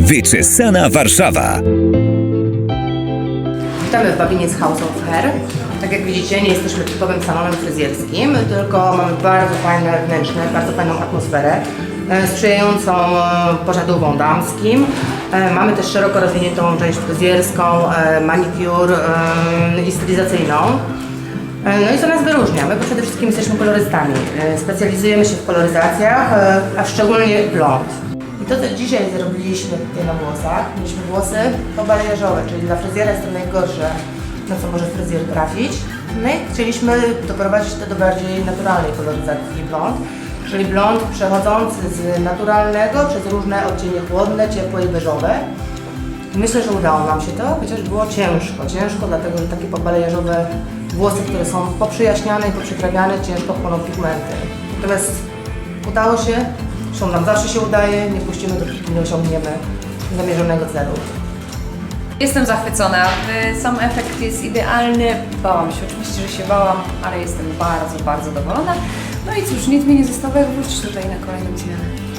Wyczesana Warszawa. Witamy w Babiniec House of Hair. Tak jak widzicie, nie jesteśmy typowym salonem fryzjerskim, tylko mamy bardzo fajne wnętrzne, bardzo fajną atmosferę, e, sprzyjającą e, porzędową damskim. E, Mamy też szeroko rozwiniętą część fryzjerską, manikur i stylizacyjną. No i co nas wyróżnia? My przede wszystkim jesteśmy kolorystami. Specjalizujemy się w koloryzacjach, a szczególnie blond. To, co dzisiaj zrobiliśmy tutaj na włosach, mieliśmy włosy pobalejarzowe, czyli dla fryzjera jest to najgorsze, na co może fryzjer trafić. I chcieliśmy doprowadzić to do bardziej naturalnej koloryzacji blond, czyli blond przechodzący z naturalnego przez różne odcienie chłodne, ciepłe i beżowe. Myślę, że udało nam się to, chociaż było ciężko. Ciężko, dlatego że takie pobalejarzowe włosy, które są poprzyjaśniane i poprzyprawiane, ciężko chłoną pigmenty. Natomiast udało się, zresztą nam zawsze się udaje, nie puścimy, dopóki nie osiągniemy zamierzonego celu. Jestem zachwycona. Y, Sam efekt jest idealny. Bałam się, oczywiście, że się bałam, ale jestem bardzo, bardzo zadowolona. No i cóż, nic mi nie zostało jak wrócić tutaj na kolejną zmianę.